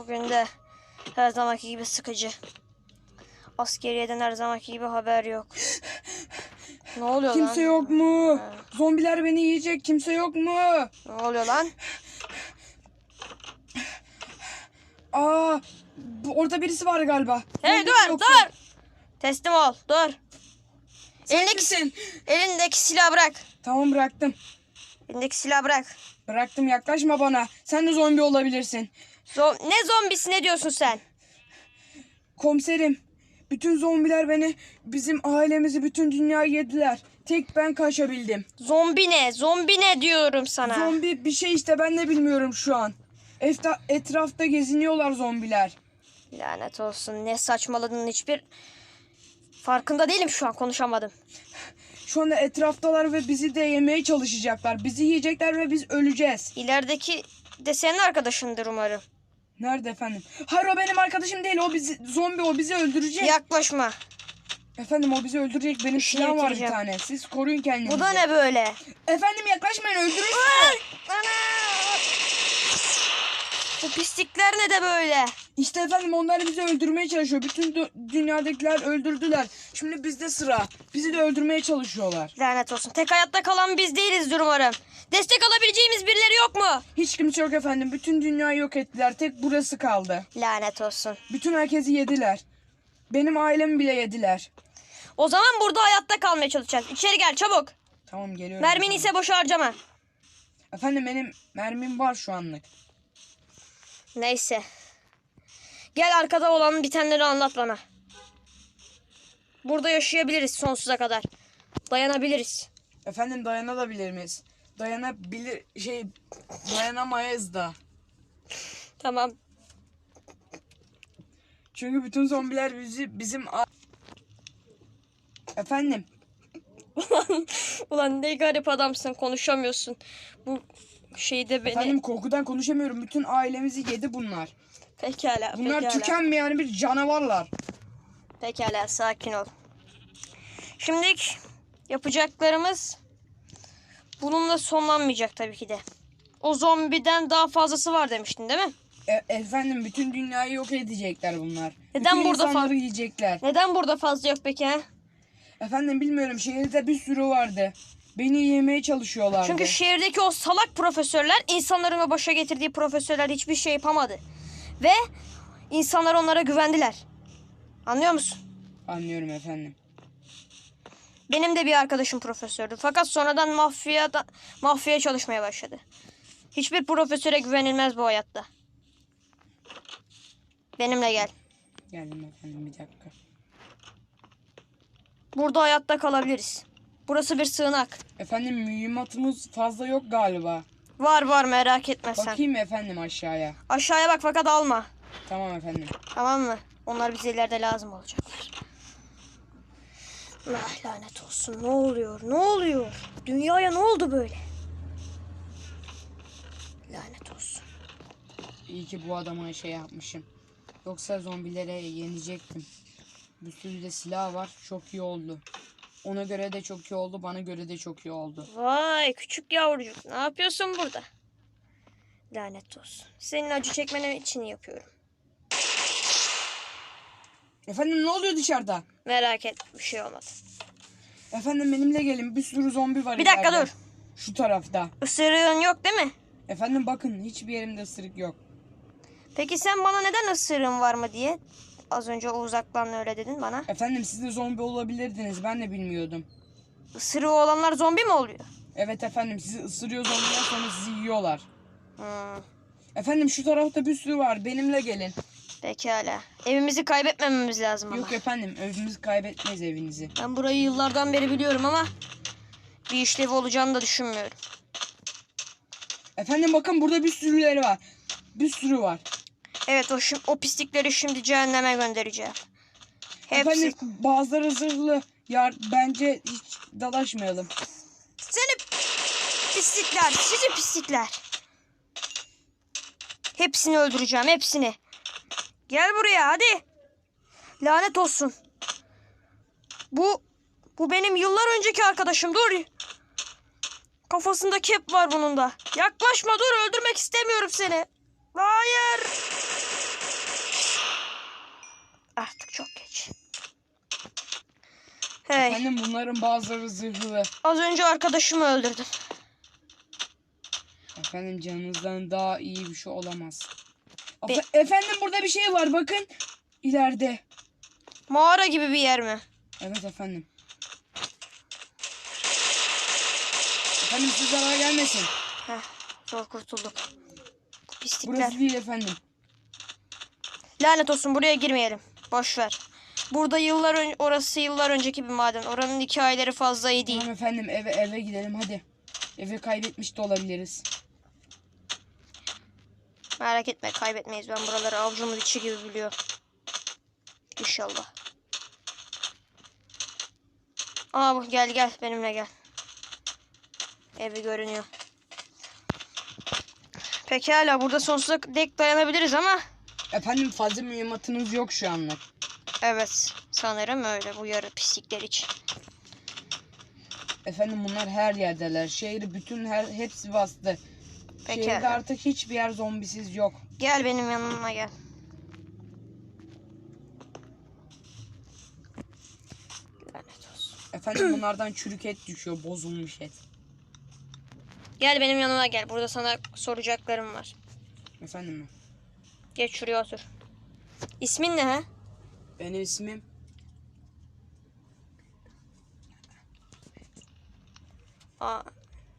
Bugün de her zamanki gibi sıkıcı. Askeriyeden her zamanki gibi haber yok. Ne oluyor lan? Kimse yok mu? Zombiler beni yiyecek. Kimse yok mu? Ne oluyor lan? Aa, bu- orada birisi var galiba. Hey Zombi dur yoksa- dur. Teslim ol dur. Sen Elindeki, kimsin? elindeki silahı bırak. Tamam bıraktım. Elindeki silahı bırak. Bıraktım yaklaşma bana. Sen de zombi olabilirsin. Zo- ne zombisi ne diyorsun sen? Komiserim. Bütün zombiler beni, bizim ailemizi, bütün dünyayı yediler. Tek ben kaçabildim. Zombi ne? Zombi ne diyorum sana? Zombi bir şey işte ben de bilmiyorum şu an. Efta, etrafta geziniyorlar zombiler. Lanet olsun ne saçmaladın hiçbir farkında değilim şu an konuşamadım. Şu anda etraftalar ve bizi de yemeye çalışacaklar. Bizi yiyecekler ve biz öleceğiz. İlerideki de senin arkadaşındır umarım. Nerede efendim? Hayır o benim arkadaşım değil. O bizi zombi o bizi öldürecek. Yaklaşma. Efendim o bizi öldürecek. Benim İşini silahım var bir bitireceğim. tane. Siz koruyun kendinizi. Bu da ne böyle? Efendim yaklaşmayın öldürür. Ana! Bu pislikler ne de böyle? İşte efendim onlar bizi öldürmeye çalışıyor. Bütün dü- dünyadakiler öldürdüler. Şimdi bizde sıra. Bizi de öldürmeye çalışıyorlar. Lanet olsun. Tek hayatta kalan biz değilizdir umarım. Destek alabileceğimiz birileri yok mu? Hiç kimse yok efendim. Bütün dünyayı yok ettiler. Tek burası kaldı. Lanet olsun. Bütün herkesi yediler. Benim ailemi bile yediler. O zaman burada hayatta kalmaya çalışacağız. İçeri gel çabuk. Tamam geliyorum. Mermini ise boşa harcama. Efendim benim mermim var şu anlık. Neyse. Gel arkada olan bitenleri anlat bana. Burada yaşayabiliriz sonsuza kadar. Dayanabiliriz. Efendim dayanabilir miyiz? Dayanabilir şey dayanamayız da. Tamam. Çünkü bütün zombiler bizi bizim a- Efendim Ulan ne garip adamsın konuşamıyorsun. Bu şeyde beni... efendim korkudan konuşamıyorum. Bütün ailemizi yedi bunlar. Pekala, Bunlar pekala. tükenmeyen bir canavarlar. Pekala, sakin ol. Şimdi yapacaklarımız bununla sonlanmayacak tabii ki de. O zombiden daha fazlası var demiştin değil mi? E- efendim bütün dünyayı yok edecekler bunlar. Neden bütün burada fa- insanları yiyecekler. Neden burada fazla yok peki ha? Efendim bilmiyorum şehirde bir sürü vardı. Beni yemeye çalışıyorlardı. Çünkü şehirdeki o salak profesörler insanların o başa getirdiği profesörler hiçbir şey yapamadı. Ve insanlar onlara güvendiler. Anlıyor musun? Anlıyorum efendim. Benim de bir arkadaşım profesördü. Fakat sonradan mafya mafyaya çalışmaya başladı. Hiçbir profesöre güvenilmez bu hayatta. Benimle gel. Geldim efendim bir dakika. Burada hayatta kalabiliriz. Burası bir sığınak. Efendim mühimmatımız fazla yok galiba. Var var merak etme sen. Bakayım efendim aşağıya. Aşağıya bak fakat alma. Tamam efendim. Tamam mı? Onlar bize ileride lazım olacaklar. Ah lanet olsun. Ne oluyor? Ne oluyor? Dünyaya ne oldu böyle? Lanet olsun. İyi ki bu adama şey yapmışım. Yoksa zombilere yenecektim. Bir sürü de silah var. Çok iyi oldu. Ona göre de çok iyi oldu. Bana göre de çok iyi oldu. Vay küçük yavrucuk. Ne yapıyorsun burada? Lanet olsun. Senin acı çekmen için yapıyorum. Efendim ne oluyor dışarıda? Merak et. Bir şey olmadı. Efendim benimle gelin. Bir sürü zombi var Bir dakika ileride. dur. Şu tarafta. Isırığın yok değil mi? Efendim bakın hiçbir yerimde ısırık yok. Peki sen bana neden ısırığın var mı diye az önce o uzaktan öyle dedin bana. Efendim siz de zombi olabilirdiniz. Ben de bilmiyordum. Isırığı olanlar zombi mi oluyor? Evet efendim sizi ısırıyor zombiler sonra sizi yiyorlar. Hmm, Efendim şu tarafta bir sürü var. Benimle gelin. Pekala. Evimizi kaybetmememiz lazım ama. Yok efendim evimizi kaybetmeyiz evinizi. Ben burayı yıllardan beri biliyorum ama bir işlevi olacağını da düşünmüyorum. Efendim bakın burada bir sürüleri var. Bir sürü var. Evet o, şim- o pislikleri şimdi cehenneme göndereceğim. Hepsi. Efendim bazıları zırhlı. Ya bence hiç dalaşmayalım. Seni pislikler, sizi pislikler. Hepsini öldüreceğim, hepsini. Gel buraya hadi. Lanet olsun. Bu bu benim yıllar önceki arkadaşım. Dur. Kafasında kep var bunun da. Yaklaşma dur öldürmek istemiyorum seni. Hayır. Artık çok geç. Hey, Efendim bunların bazıları zırhlı. az önce arkadaşımı öldürdüm. Efendim canınızdan daha iyi bir şey olamaz. Be- Efe- efendim burada bir şey var bakın. İleride. Mağara gibi bir yer mi? Evet efendim. Efendim size zarar gelmesin. Heh, zor kurtulduk. Pislikler. Burası değil efendim. Lanet olsun buraya girmeyelim. Boş ver. Burada yıllar ön- orası yıllar önceki bir maden. Oranın hikayeleri fazla iyi değil. Tamam efendim eve eve gidelim hadi. Eve kaybetmiş de olabiliriz. Merak etme kaybetmeyiz. Ben buraları avucumun içi gibi biliyorum. İnşallah. Aa bu gel gel benimle gel. Evi görünüyor. Pekala burada sonsuza dek dayanabiliriz ama Efendim fazla mühimmatınız yok şu anlık. evet sanırım öyle bu yarı pislikler için. Efendim bunlar her yerdeler. Şehri bütün her hepsi bastı. Peki. Şehirde artık hiçbir yer zombisiz yok. Gel benim yanıma gel. Efendim bunlardan çürük et düşüyor, bozulmuş et. Gel benim yanıma gel. Burada sana soracaklarım var. Efendim mi? Geç şuraya otur. İsmin ne ha? Benim ismim Aa,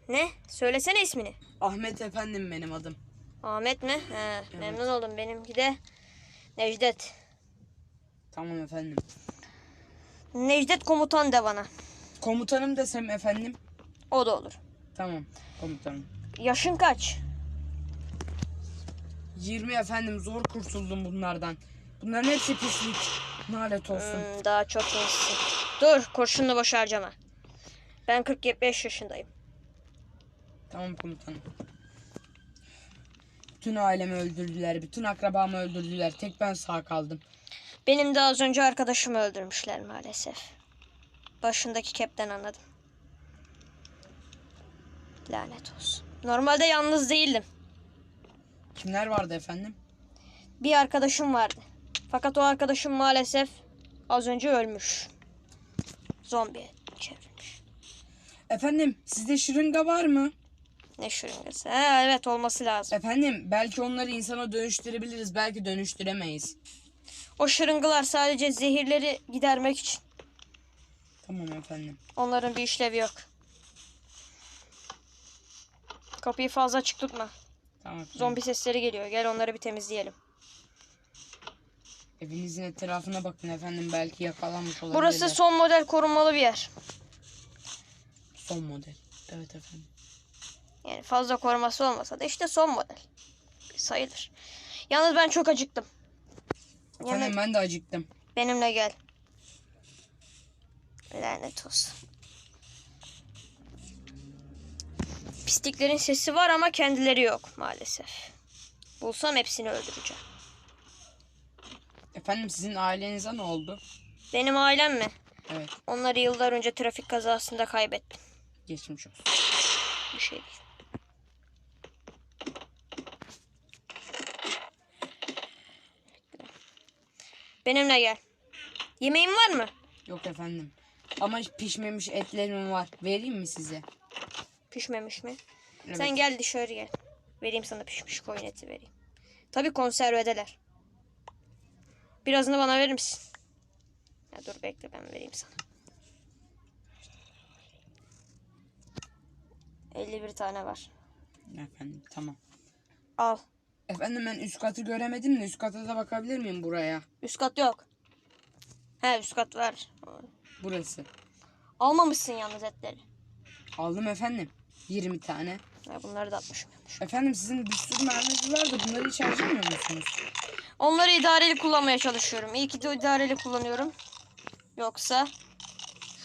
ne? Söylesene ismini. Ahmet efendim benim adım. Ahmet mi? He, memnun oldum. Benimki de Necdet. Tamam efendim. Necdet komutan de bana. Komutanım desem efendim. O da olur. Tamam komutanım. Yaşın kaç? 20 efendim zor kurtuldum bunlardan. Bunların hepsi pislik. Nalet olsun. Hmm, daha çok gençsin. Dur kurşunlu boş harcama. Ben 45 yaşındayım. Tamam komutanım. Bütün ailemi öldürdüler. Bütün akrabamı öldürdüler. Tek ben sağ kaldım. Benim de az önce arkadaşımı öldürmüşler maalesef. Başındaki kepten anladım. Lanet olsun. Normalde yalnız değildim. Kimler vardı efendim? Bir arkadaşım vardı. Fakat o arkadaşım maalesef az önce ölmüş. Zombiye çevrilmiş. Efendim sizde şırınga var mı? Ne şırıngası? Ha, evet olması lazım. Efendim belki onları insana dönüştürebiliriz. Belki dönüştüremeyiz. O şırıngalar sadece zehirleri gidermek için. Tamam efendim. Onların bir işlevi yok. Kapıyı fazla açık tutma. Tamam efendim. Zombi sesleri geliyor. Gel onları bir temizleyelim. Evinizin etrafına bakın efendim. Belki yakalanmış olabilirler. Burası son model korunmalı bir yer. son model. Evet efendim. Yani fazla koruması olmasa da işte son model. Sayılır. Yalnız ben çok acıktım. Efendim Yemek ben de acıktım. benimle gel. Lanet olsun. Pisliklerin sesi var ama kendileri yok maalesef. Bulsam hepsini öldüreceğim. Efendim sizin ailenize ne oldu? Benim ailem mi? Evet. Onları yıllar önce trafik kazasında kaybettim. Geçmiş olsun. Bir şey değil. Benimle gel. Yemeğin var mı? Yok efendim. Ama pişmemiş etlerim var. Vereyim mi size? Pişmemiş mi? Evet. Sen gel dışarı gel. Vereyim sana pişmiş koyun eti vereyim. Tabii konservedeler. Birazını bana verir misin? Ya dur bekle ben vereyim sana. 51 tane var. Efendim tamam. Al. Efendim ben üst katı göremedim de üst kata da bakabilir miyim buraya? Üst kat yok. He üst kat var. Burası. Almamışsın yalnız etleri. Aldım efendim. 20 tane. Ya bunları da atmışım. Efendim sizin bir sürü merminiz var da bunları hiç harcamıyor musunuz? Onları idareli kullanmaya çalışıyorum. İyi ki de idareli kullanıyorum. Yoksa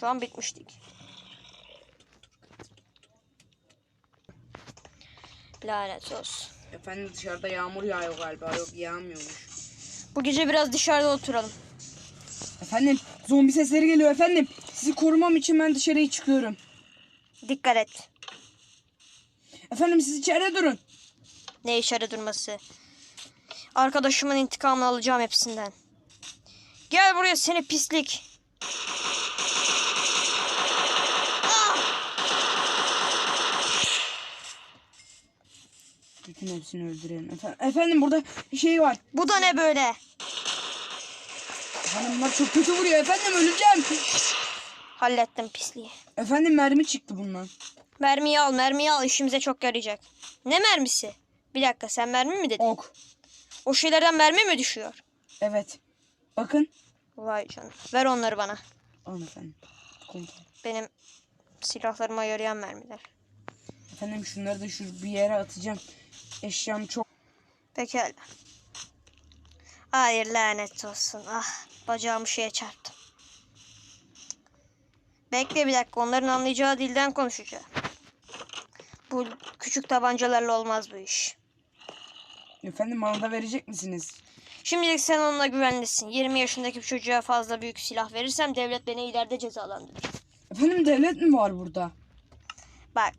şu an bitmiştik. Lanet olsun. Efendim dışarıda yağmur yağıyor galiba. Yok yağmıyormuş. Bu gece biraz dışarıda oturalım. Efendim zombi sesleri geliyor efendim. Sizi korumam için ben dışarıya çıkıyorum. Dikkat et. Efendim siz içeride durun. Ne içeri durması. Arkadaşımın intikamını alacağım hepsinden. Gel buraya seni pislik. Bütün hepsini öldürelim. Efendim, efendim burada şey var. Bu da ne böyle? Bunlar çok kötü vuruyor. Efendim öleceğim. Hallettim pisliği. Efendim mermi çıktı bundan. Mermiyi al, mermiyi al. işimize çok yarayacak. Ne mermisi? Bir dakika sen mermi mi dedin? Ok. O şeylerden mermi mi düşüyor? Evet. Bakın. Vay canına. Ver onları bana. Alın efendim. Komutan. Benim silahlarıma yarayan mermiler. Efendim şunları da şu bir yere atacağım. Eşyam çok. Pekala. Hayır lanet olsun. Ah bacağımı şeye çarptım. Bekle bir dakika onların anlayacağı dilden konuşacağım. Bu küçük tabancalarla olmaz bu iş. Efendim bana da verecek misiniz? Şimdilik sen onunla güvenlisin. 20 yaşındaki bir çocuğa fazla büyük silah verirsem devlet beni ileride cezalandırır. Efendim devlet mi var burada? Bak.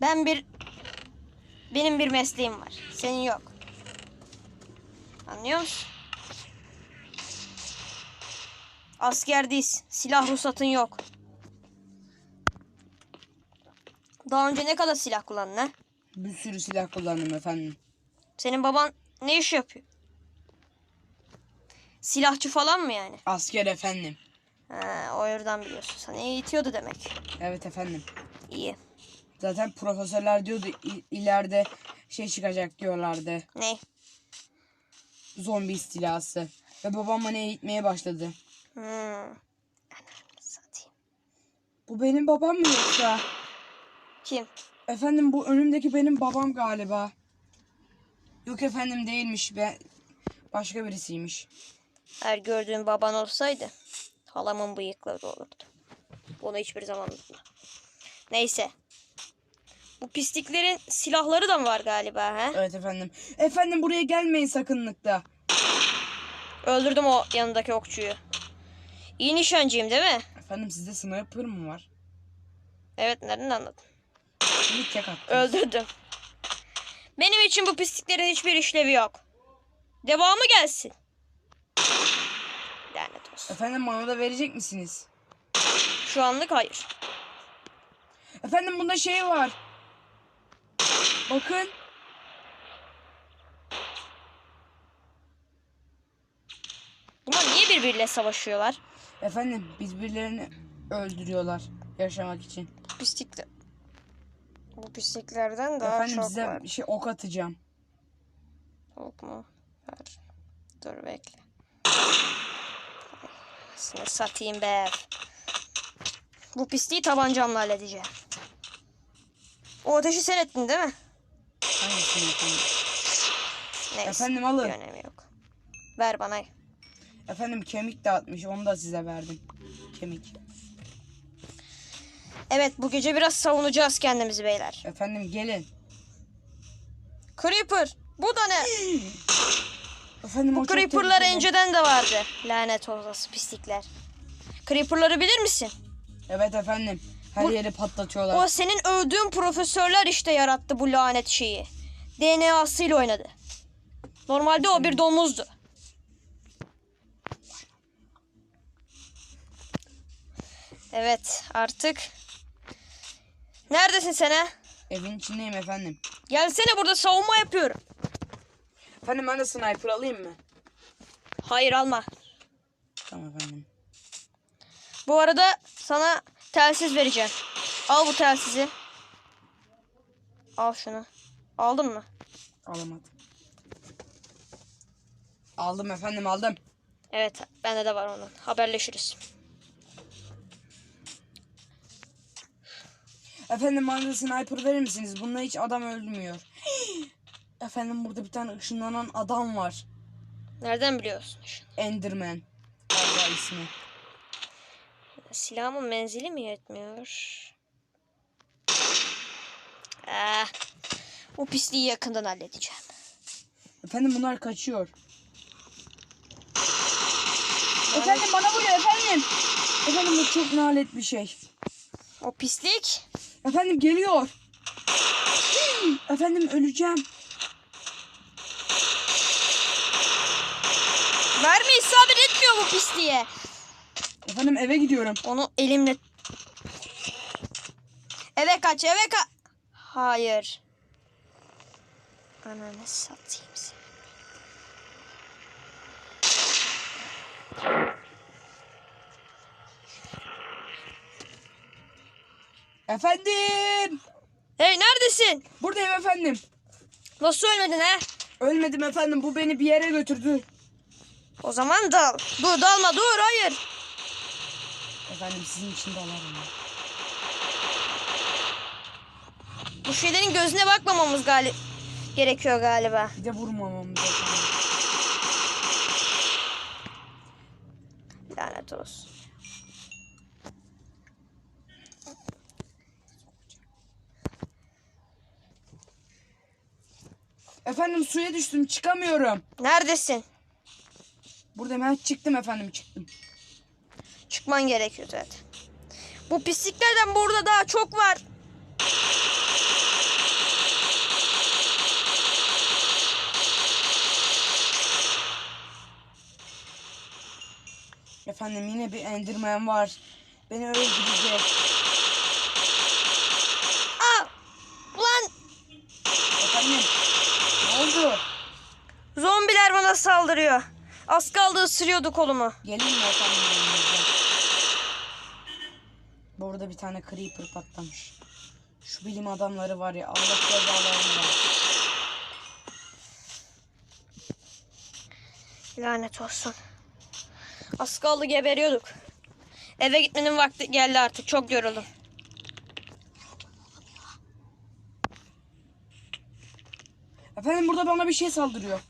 Ben bir benim bir mesleğim var. Senin yok. Anlıyor musun? Asker değilsin. Silah ruhsatın yok. Daha önce ne kadar silah kullandın ha? Bir sürü silah kullandım efendim. Senin baban ne iş yapıyor? Silahçı falan mı yani? Asker efendim. Ha, o yerden biliyorsun. Sana eğitiyordu demek. Evet efendim. İyi. Zaten profesörler diyordu ileride şey çıkacak diyorlardı. Ne? Zombi istilası. Ve babam bana eğitmeye başladı. Hmm. Bu benim babam mı yoksa? Kim? Efendim bu önümdeki benim babam galiba. Yok efendim değilmiş. Ben başka birisiymiş. Her gördüğün baban olsaydı halamın bıyıkları olurdu. Bunu hiçbir zaman unutma. Neyse. Bu pisliklerin silahları da mı var galiba he? Evet efendim. Efendim buraya gelmeyin sakınlıkta. Öldürdüm o yanındaki okçuyu. İyi nişancıyım değil mi? Efendim sizde sniper mı var? Evet nereden anladın? Bir tek attım. Öldürdüm. Benim için bu pisliklerin hiçbir işlevi yok. Devamı gelsin. Lanet olsun. Efendim bana da verecek misiniz? Şu anlık hayır. Efendim bunda şey var. Bakın. Bunlar niye birbiriyle savaşıyorlar? Efendim birbirlerini öldürüyorlar yaşamak için. Pislikler. Bu pisliklerden daha Efendim çok size var. bir şey ok atacağım. Yok mu? Ver. Dur bekle. Seni satayım be. Bu pisliği tabancamla halledeceğim. O ateşi sen ettin değil mi? Hangisini efendim? Neyse. Efendim, alın. Bir önemi yok. Ver bana. Efendim kemik de atmış onu da size verdim. Kemik. Evet bu gece biraz savunacağız kendimizi beyler. Efendim gelin. Creeper. Bu da ne? Efendim Bu Creeper'lar önceden de vardı. Lanet olası pislikler. Creeper'ları bilir misin? Evet efendim. Her Bu- yeri patlatıyorlar. O senin övdüğün profesörler işte yarattı bu lanet şeyi. DNA'sıyla oynadı. Normalde o bir domuzdu. Evet artık. Neredesin sen ha? Evin içindeyim efendim. Gelsene burada savunma yapıyorum. Efendim ben de sniper alayım mı? Hayır alma. Tamam efendim. Bu arada sana telsiz vereceğim. Al bu telsizi. Al şunu. Aldın mı? Alamadım. Aldım efendim aldım. Evet bende de var onun. Haberleşiriz. Efendim bana sniper verir misiniz? Bununla hiç adam öldürmüyor. efendim burada bir tane ışınlanan adam var. Nereden biliyorsun? Enderman. Galiba ismi. Silahımın menzili mi yetmiyor? Ah, o pisliği yakından halledeceğim. Efendim bunlar kaçıyor. Efendim bana vuruyor efendim. Efendim bu çok nalet bir şey. O pislik Efendim geliyor. Efendim öleceğim. Mermi isabet etmiyor bu pisliğe. Efendim eve gidiyorum. Onu elimle... Eve kaç eve kaç. Hayır. Ananı satayım seni. Efendim. Hey neredesin? Buradayım efendim. Nasıl ölmedin he? Ölmedim efendim. Bu beni bir yere götürdü. O zaman dal. Dur dalma dur hayır. Efendim sizin için de alarım. ya. Bu şeylerin gözüne bakmamamız gali gerekiyor galiba. Bir de vurmamamız efendim. Lanet olsun. Efendim suya düştüm çıkamıyorum. Neredesin? Burada hemen çıktım efendim çıktım. Çıkman gerekiyor zaten. Bu pisliklerden burada daha çok var. Efendim yine bir endirmen var. Beni öldürecek. Aa! Ulan Efendim ne oldu? zombiler bana saldırıyor. Az kaldı ısırıyordu kolumu. Gelin mi efendim yanınıza? Burada bir tane creeper patlamış. Şu bilim adamları var ya Allah cezalarını versin. Lanet olsun. Az kaldı geberiyorduk. Eve gitmenin vakti geldi artık. Çok yoruldum. Efendim burada bana bir şey saldırıyor.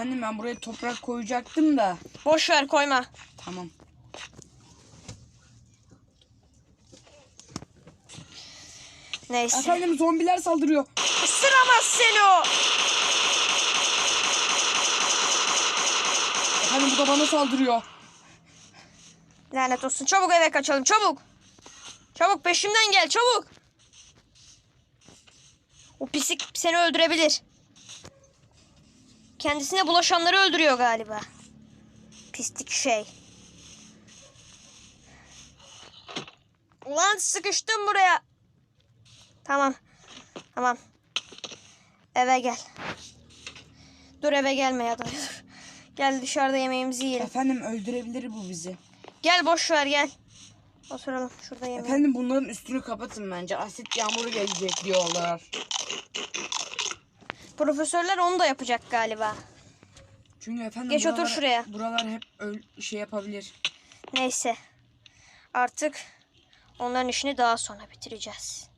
Efendim ben buraya toprak koyacaktım da. Boş ver koyma. Tamam. Neyse. Efendim zombiler saldırıyor. Isıramaz seni o. Efendim bu da bana saldırıyor. Lanet olsun. Çabuk eve kaçalım. Çabuk. Çabuk peşimden gel. Çabuk. O pislik seni öldürebilir. Kendisine bulaşanları öldürüyor galiba. Pislik şey. Ulan sıkıştım buraya. Tamam. Tamam. Eve gel. Dur eve gelme ya da dur. Gel dışarıda yemeğimizi yiyelim. Efendim öldürebilir bu bizi. Gel boş ver gel. Oturalım şurada yemeğe. Efendim bunların üstünü kapatın bence. Asit yağmuru gelecek diyorlar. Profesörler onu da yapacak galiba. Çünkü efendim Geç otur buralar- şuraya. Buralar hep şey yapabilir. Neyse. Artık onların işini daha sonra bitireceğiz.